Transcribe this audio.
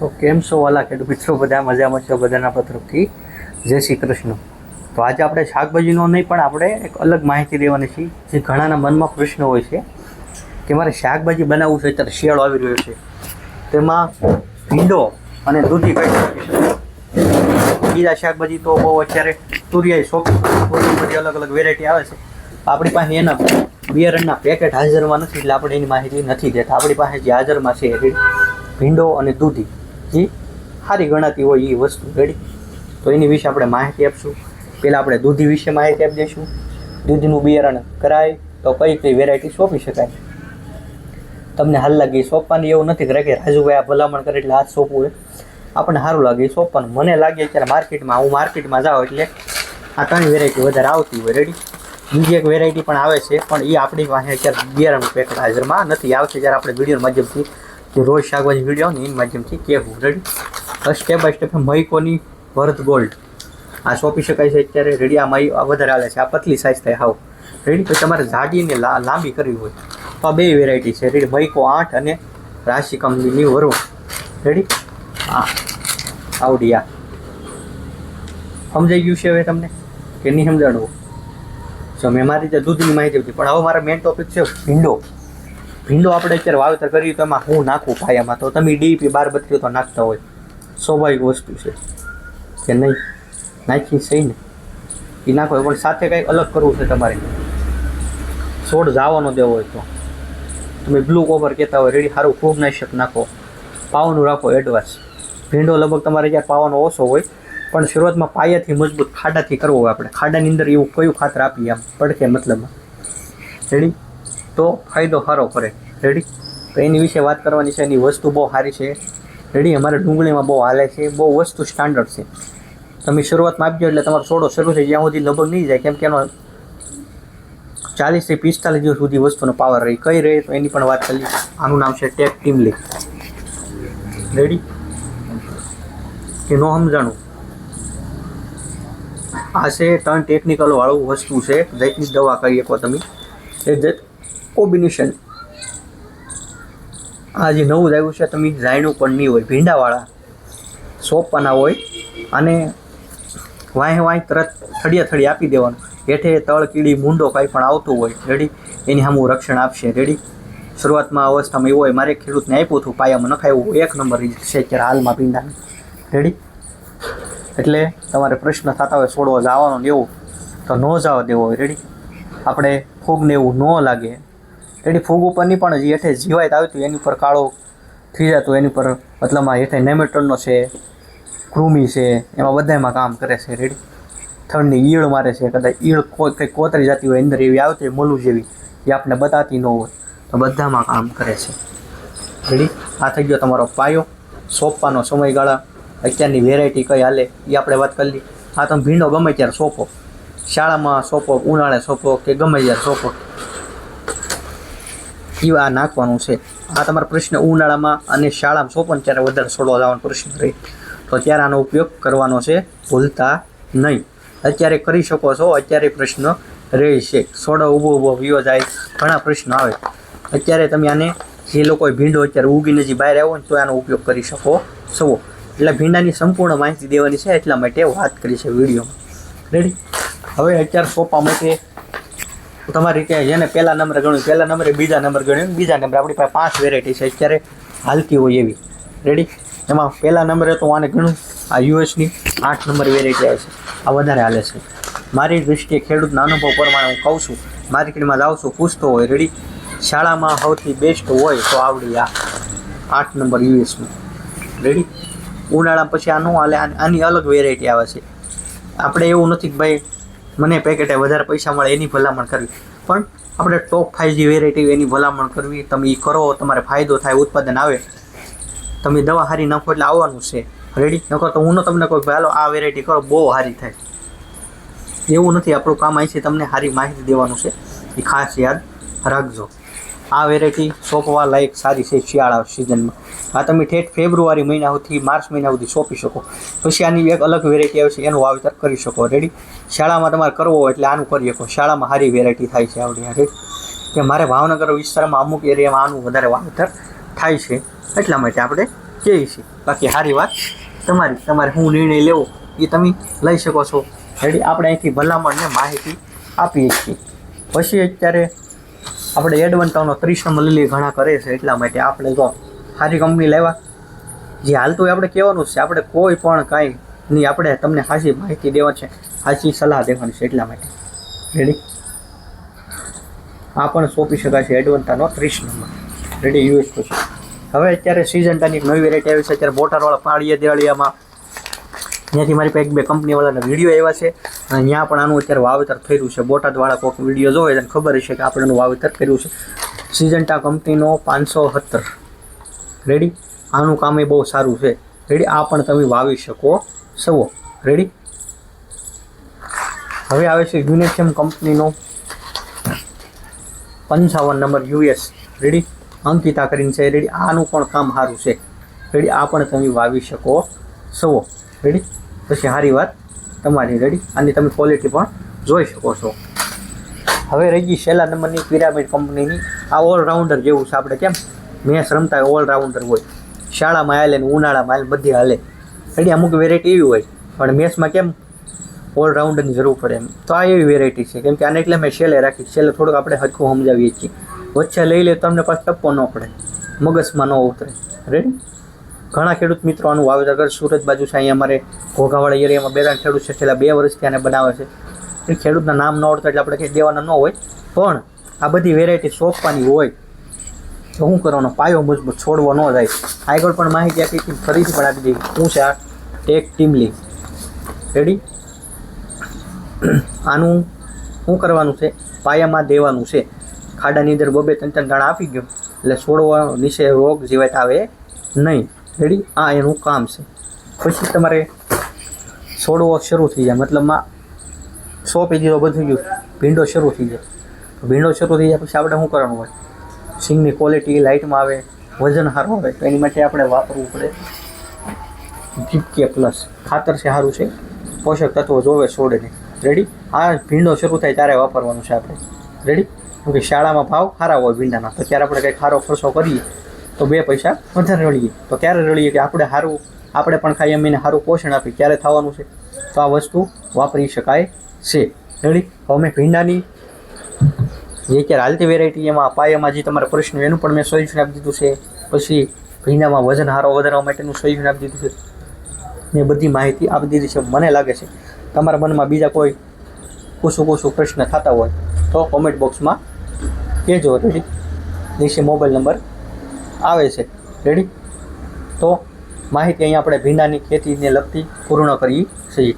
તો કેમ છો વાલા ખેડૂત મિત્રો? બધા મજામાં છો બધાના પત્રકથી જય શ્રી કૃષ્ણ. તો આજે આપણે શાકભાજીનો નહીં, પણ આપણે એક અલગ માહિતી દેવાની છે, જે ઘણાના મનમાં પ્રશ્ન હોય છે કે મારે શાકભાજી બનાવવું છે અત્યારે શિયાળો આવી રહ્યો છે. તેમાં ભીંડો અને દૂધી કઈ બીજા શાકભાજી તો બહુ અત્યારે તુરિયાઈ શોખી બધી અલગ અલગ વેરાયટી આવે છે. આપણી પાસે એના બિયારણના પેકેટ હાજરમાં નથી, એટલે આપણે એની માહિતી નથી દેતા. આપણી પાસે જે હાજરમાં છે ભીંડો અને દૂધી. જે. સારી ગણાતી હોય એ વસ્તુ રેડી. તો એની વિશે આપણે માહિતી આપશું. પહેલાં આપણે દૂધી વિશે માહિતી આપી દઈશું. દૂધનું બિયારણ કરાય તો કઈ કઈ વેરાયટી સોંપી શકાય. તમને હાલ લાગે સોંપવાની એવું નથી કરે કે રાજુભાઈ આ ભલામણ કરે એટલે હાથ સોંપવું હોય. આપણને સારું લાગે સોંપવાનું. મને લાગે અત્યારે માર્કેટમાં, હું માર્કેટમાં જાઉં એટલે આ ત્રણ વેરાયટી વધારે આવતી હોય. રેડી બીજી એક વેરાયટી પણ આવે છે, પણ એ આપણી પાસે અત્યારે બિયારણનું પેકેટ હાજરમાં નથી. આવશે જ્યારે આપણે વીડિયો માધ્યમથી જે રોજ શાકભાજી વીડિયો ને એની માધ્યમથી કહેવું રેડી સ્ટેપ બાય સ્ટેપ મહિકોની ભરત ગોલ્ડ. આ સોંપી શકાય છે અત્યારે. રેડી આ મહી વધારે હાલે છે. આ પતલી સાઇઝ થાય. હાવ. રેડી પછી તમારે જાડીને લાંબી કરવી હોય. તો આ બે વેરાયટી છે. રેડી મહિકો આઠ અને રાશિ કંપનીની વરુણ. રેડી હા આવડી આ. સમજાઈ ગયું છે હવે તમને? કે નહીં સમજાણવું જો મેં મારી રીતે દૂધની માહિતી હતી. પણ હવે મારા મેઇન ટોપિક છે ભીંડો. ભીંડો આપણે અત્યારે વાવેતર કરીએ તો એમાં હું નાખું પાયામાં તો તમે ડીપી બાર બત્રીઓ તો નાખતા હોય. સ્વાભાવિક વસ્તુ છે. કે નહીં? નાખી સહી ને. એ નાખો પણ સાથે કંઈક અલગ કરવું છે તમારે. છોડ જાવાનો દેવો હોય તો. તમે બ્લુ કોપર કહેતા હોય, રેડી સારું ખૂબ નાશક નાખો. પાવાનું રાખો એડવાન્સ ભીંડો લગભગ તમારે જ્યારે પાવાનો ઓછો હોય, પણ શરૂઆતમાં પાયાથી મજબૂત ખાડાથી કરવો હોય આપણે. ખાડાની અંદર એવું કયું ખાતર આપીએ આમ? પડખે મતલબમાં. રેડી? તો ફાયદો સારો કરે. રેડી તો એની વિશે વાત કરવાની છે. એની વસ્તુ બહુ સારી છે. રેડી અમારે ડુંગળીમાં બહુ હાલે છે. બહુ વસ્તુ સ્ટાન્ડર્ડ છે. તમે શરૂઆતમાં આપજો એટલે તમારો સોડો શરૂ થઈ જ્યાં. સુધી લગભગ નહીં જાય, કેમ કે એનો ચાલીસથી પિસ્તાલીસ દિવસ સુધી વસ્તુનો પાવર રહી. કઈ રહે તો એની પણ વાત કરી આનું નામ છે ટેક ટીમલી રેડી કે નો સમજાણું. આ છે ત્રણ ટેકનિકલ વાળું વસ્તુ છે. જૈતની દવા કરી શકો તમે. એ કોમ્બિનેશન. આ જે નવું આવ્યું છે, તમે જાણ્યું પણ નહીં હોય, ભીંડાવાળા સોંપવાના હોય, અને વાંહે વાંહે તરત થડિયા થડી આપી દેવાનું. હેઠે તળ, કીડી, મૂંડો કાંઈ પણ આવતું હોય. રેડી એની સામું રક્ષણ આપશે. રેડી શરૂઆતમાં અવસ્થામાં એવું હોય, મારે ખેડૂતને આપ્યું હતું, પાયામાં નખાયું એક નંબર છે અત્યારે હાલમાં ભીંડાનું. રેડી એટલે તમારે પ્રશ્ન થતા હોય, છોડવા જવાનો ને એવું, તો ન જવા દેવો હોય. રેડી આપણે ફૂગને એવું ન લાગે. રેડી ફૂગ ઉપરની પણ જે હેઠે જીવાત આવતી એની ઉપર કાળો થઈ જતો એની પર મતલબમાં હેઠે નેમેટોનનો છે, કૃમિ છે, એમાં બધામાં કામ કરે છે રેડી. થડની ઈળ મારે છે, કદાચ ઈળ કોઈ કંઈક કોતરી જતી હોય અંદર એવી આવતી હોય, મોલું જેવી, એ આપણને બતાતી ન હોય, તો બધામાં કામ કરે છે. રેડી? આ થઈ ગયો તમારો પાયો. સોંપવાનો સમયગાળા. અત્યારની વેરાયટી કઈ હાલે, એ આપણે વાત કરી આ તમે ભીંડો ગમે ત્યારે સોંપો. શાળામાં સોંપો, ઉનાળે સોંપો કે ગમે ત્યારે સોંપો. એ આ નાખવાનું છે. આ તમારો પ્રશ્ન ઉનાળામાં અને શાળામાં સોંપો ત્યારે વધારે છોડવા જવાનો પ્રશ્ન રહે, તો ત્યારે આનો ઉપયોગ કરવાનો છે, ભૂલતા નહીં. અત્યારે કરી શકો છો, અત્યારે પ્રશ્ન રહે છે છોડો ઊભો ઊભો વિયો જાય, ઘણા પ્રશ્નો આવે. અત્યારે તમે આને, જે લોકોએ ભીંડો અત્યારે ઉગીને જે બહાર આવ્યો ને, તો આનો ઉપયોગ કરી શકો છો. એટલે ભીંડાની સંપૂર્ણ માહિતી દેવાની છે, એટલા માટે વાત કરી છે વિડીયોમાં. રેડી હવે અત્યારે સોંપવા માટે તમારી રીતે જેને પહેલા નંબરે ગણ્યું, પહેલા નંબરે બીજા નંબર ગણ્યું બીજા નંબર આપણી પાસે પાંચ વેરાયટી છે. અત્યારે હાલતી હોય એવી. રેડી એમાં પહેલા નંબરે તો આને ગણું. આ યુએસની આઠ નંબર વેરાયટી આવે છે. આ વધારે હાલે છે. મારી દૃષ્ટિએ ખેડૂતના અનુભવ પ્રમાણે હું કહું છું. માર્કેટમાં જાઉં છું, પૂછતો હોય રેડી શાળામાં સૌથી બેસ્ટ હોય તો આવડી આ આઠ નંબર યુએસનું રેડી ઉનાળા પછી આ ન હાલે આની આની અલગ વેરાયટી આવે છે. આપણે એવું નથી કે ભાઈ મને પેકેટે વધારે પૈસા મળે એની ભલામણ કરવી. પણ આપણે ટોપ ફાઇવ જે વેરાયટી એની ભલામણ કરવી. તમે એ કરો, તમારે ફાયદો થાય, ઉત્પાદન આવે. તમે દવા સારી નાખો એટલે આવવાનું છે. રેડી નકર તો હું ન તમને કહું કે હાલો આ વેરાયટી કરો, બહુ સારી થાય. એવું નથી, આપણું કામ અહીં છે તમને સારી માહિતી દેવાનું છે. એ ખાસ યાદ રાખજો. આ વેરાયટી સોંપવા લાયક સારી છે શિયાળા સિઝનમાં આ તમે ઠેઠ ફેબ્રુઆરી મહિના સુધી માર્ચ મહિના સુધી સોંપી શકો. પછી આની એક અલગ વેરાયટી આવે છે, એનું વાવેતર કરી શકો. રેડી શાળામાં તમારે કરવો એટલે આનું કરી શકો. શાળામાં સારી વેરાયટી થાય છે આવડી રેડી કે મારે ભાવનગર વિસ્તારમાં અમુક એરિયામાં આનું વધારે વાવેતર થાય છે. એટલા માટે આપણે કહીએ છીએ. બાકી સારી વાત તમારી. તમારે શું નિર્ણય લેવો એ તમે લઈ શકો છો. રેડી આપણે અહીંથી ભલામણ ને માહિતી આપીએ છીએ. પછી અત્યારે આપણે એડવન્ટાનો ત્રીસ નંબર લીલી ઘણા કરે છે, એટલા માટે આપણે જો સારી કંપની લેવા જે હાલતું આપણે કહેવાનું છે, આપણે કોઈ પણ કાંઈ નહીં આપણે તમને સાચી માહિતી દેવા છે, સાચી સલાહ દેવાની છે, એટલા માટે. રેડી આ પણ સોંપી શકાય છે એડવન્ટાનો ત્રીસ નંબર. રેડી યુએસ છે હવે અત્યારે સિઝન્ટાની એક નવી વેરાયટી આવી છે, અત્યારે બોટરવાળા પાળીએ, દેવાળિયામાં ત્યાંથી મારી પાસે એક બે કંપનીવાળાના વીડિયો આવ્યા છે. અને ત્યાં પણ આનું અત્યારે વાવેતર થયેલું છે. બોટાદવાળા કોઈક વીડિયો જોવે તેને ખબર હશે કે આપણે એનું વાવેતર કર્યું છે. સિઝન્ટા કંપનીનો પાંચસો સત્તર. રેડી આનું કામ એ બહુ સારું છે. રેડી આ પણ તમે વાવી શકો. સવો રેડી હવે આવે છે યુનેશિયમ કંપનીનો પંચાવન નંબર યુએસ રેડી અંકિતા કરીને છે. રેડી આનું પણ કામ સારું છે. રેડી આ પણ તમે વાવી શકો. સવો રેડી પછી સારી વાત. તમારી રેડી આની તમે ક્વોલિટી પણ જોઈ શકો છો. હવે રહી ગઈ છેલ્લા નંબરની પિરામિડ કંપનીની આ ઓલરાઉન્ડર જેવું છે આપણે કેમ? મેચ રમતા ઓલરાઉન્ડર હોય. શાળામાં હાલે ને ઉનાળામાં હાલે બધી હાલે. રેડી અમુક વેરાયટી એવી હોય. પણ મેચમાં કેમ? ઓલરાઉન્ડરની જરૂર પડે એમ. તો આ એવી વેરાયટી છે. કેમ કે આને એટલે મેં છેલ્લે રાખી છેલ્લે થોડુંક આપણે હરખું સમજાવીએ છીએ. વચ્ચે લઈ લે તમને પાછો ટપ્પો ન પડે. મગજમાં ન ઉતરે. રેડી ઘણા ખેડૂત મિત્રો આનું વાવેતર કરે સુરત બાજુ છે. અહીંયા અમારે ઘોઘાવાળા એરિયામાં બે ત્રણ ખેડૂત છે. છેલ્લા બે વર્ષથી આને બનાવે છે. એ ખેડૂતના નામ ન આવડતા એટલે આપણે કંઈ દેવાના ન હોય. પણ આ બધી વેરાયટી સોંપવાની હોય તો શું કરવાનો પાયો મજબૂત છોડવો ન જાય. આગળ પણ માહિતી આપી હતી ફરીથી પણ આપી દીધી હું છે આ ટેક ટીમલી રેડી આનું શું કરવાનું છે? પાયામાં દેવાનું છે. ખાડાની અંદર બબે ત્રણ ત્રણ દાણા આપી ગયો. એટલે છોડવા નીચે રોગ જીવાત આવે નહીં. રેડી આ એનું કામ છે. પછી તમારે છોડવો શરૂ થઈ જાય. મતલબમાં સો પેજી તો બધું ગયું. ભીંડો શરૂ થઈ જાય. ભીંડો શરૂ થઈ જાય પછી આપણે શું કરવાનું હોય? સિંગની ક્વોલિટી લાઇટમાં આવે, વજન સારું આવે, તો એની માટે આપણે વાપરવું પડે. જીપકે પ્લસ ખાતર છે સારું છે. પોષક તત્વો જોવે છોડને. રેડી આ ભીંડો શરૂ થાય ત્યારે વાપરવાનું છે આપણે. રેડી કે શાળામાં ભાવ સારા હોય ભીંડાના. તો ત્યારે આપણે કંઈ ખારો ખર્ચો કરીએ. તો બે પૈસા વધારે રળીએ. તો ક્યારે રળીએ કે આપણે સારું આપણે પણ ખાઈ અમીને સારું પોષણ આપીએ. ક્યારે થવાનું છે? તો આ વસ્તુ વાપરી શકાય છે. રળી હવે મેં ભીંડાની, જે અત્યારે હાલતી વેરાયટી એમાં પાયામાં જે તમારા પ્રશ્ન એનું પણ મેં સોલ્યુશન આપી દીધું છે. પછી ભીંડામાં વજન સારો વધારવા માટેનું સોલ્યુશન આપી દીધું છે. એ બધી માહિતી આપી દીધી છે મને લાગે છે. તમારા મનમાં બીજા કોઈ કુશું કુશું પ્રશ્ન થતા હોય તો કોમેન્ટ બોક્સમાં કહેજો. રેડી? નીચે મોબાઈલ નંબર આવે છે. રેડી તો માહિતી અહીંયા આપણે ભીંડાની ખેતીને લગતી પૂર્ણ કરી છીએ.